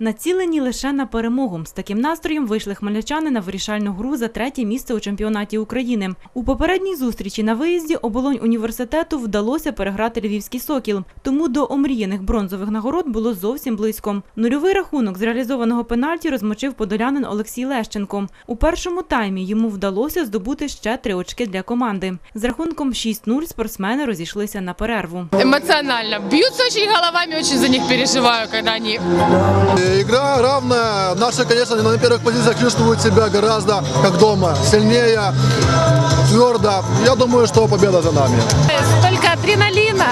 Націлені лише на перемогу. З таким настроєм вийшли хмельничани на вирішальну гру за третє місце у чемпіонаті України. У попередній зустрічі на виїзді оболонь університету вдалося переграти львівський сокіл. Тому до омріяних бронзових нагород було зовсім близько. Нульовий рахунок з реалізованого пенальті розмочив подолянин Олексій Лещенко. У першому таймі йому вдалося здобути ще три очки для команди. З рахунком 6-0 спортсмени розійшлися на перерву. Эмоционально. Бьются очень головами, очень за них переживаю, когда они Э, Игра равная. Наши, конечно, на первых позициях чувствуют себя гораздо как дома. Сильнее, твердо. Я думаю, что победа за нами. Столько адреналина.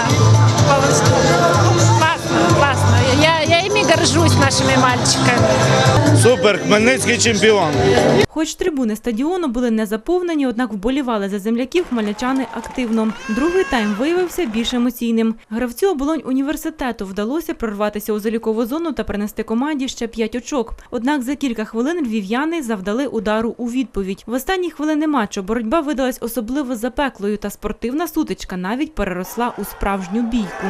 Классно, классно. Я, я ими горжусь, нашими мальчиками. Супер, Хмельницький чемпіон. Хоч трибуни стадіону були не заповнені, однак вболівали за земляків хмельничани активно. Другий тайм виявився більш емоційним. Гравцю оболонь університету вдалося прорватися у залікову зону та принести команді ще п'ять очок. Однак за кілька хвилин львів'яни завдали удару у відповідь. В останні хвилини матчу боротьба видалась особливо запеклою, та спортивна сутичка навіть переросла у справжню бійку.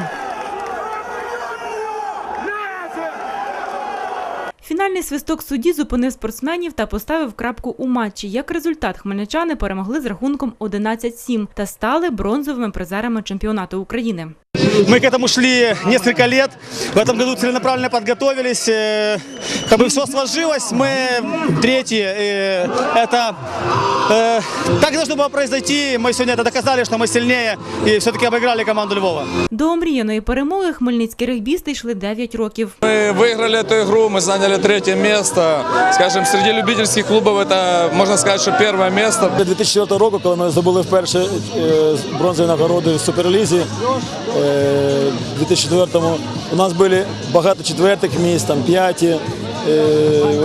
Фінальний свисток судді зупинив спортсменів та поставив крапку у матчі. Як результат, хмельничани перемогли з рахунком 11-7 та стали бронзовими призерами чемпіонату України. Мы к этому шли несколько лет. В этом году целенаправленно подготовились. э, Как бы все сложилось. Мы третьи. э, Это э, так должно было произойти. Мы сегодня это доказали, что мы сильнее и все-таки обыграли команду Львова. До омріяної перемоги хмельницькі регбісти йшли 9 років. Мы выиграли эту игру, мы заняли третье место. Скажем, среди любительских клубов это, можно сказать, что первое место. 2004 року, коли ми здобули вперше е, бронзові нагороди в Суперлізі, е, в 2004-му у нас були багато четвертих місць, там п'яті. Е,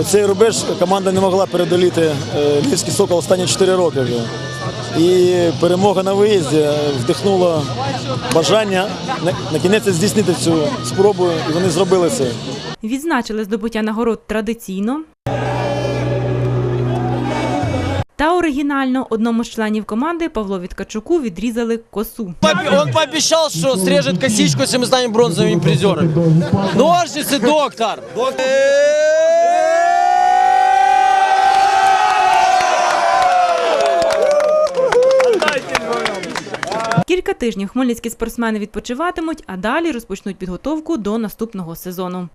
Оцей рубеж команда не могла передоліти е, Львівський сокол останні 4 роки вже. І перемога на виїзді вдихнула бажання на кінець здійснити цю спробу, і вони зробили це. Відзначили здобуття нагород традиційно. Та оригінально одному з членів команди Павлові Ткачуку відрізали косу. Он пообещал, что срежет косичку, если мы станем бронзовыми призерами. Ножницы, доктор! Кілька тижнів хмельницькі спортсмени відпочиватимуть, а далі розпочнуть підготовку до наступного сезону.